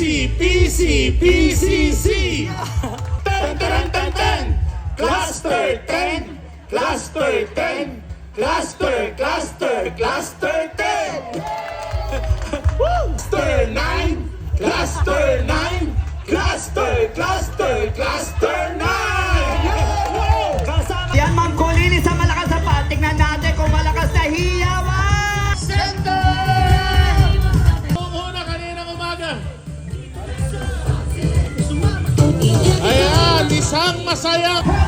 PC, PCC. Ten, ten, ten, ten. Cluster 10. Cluster 10. Cluster, cluster, cluster Isang masaya!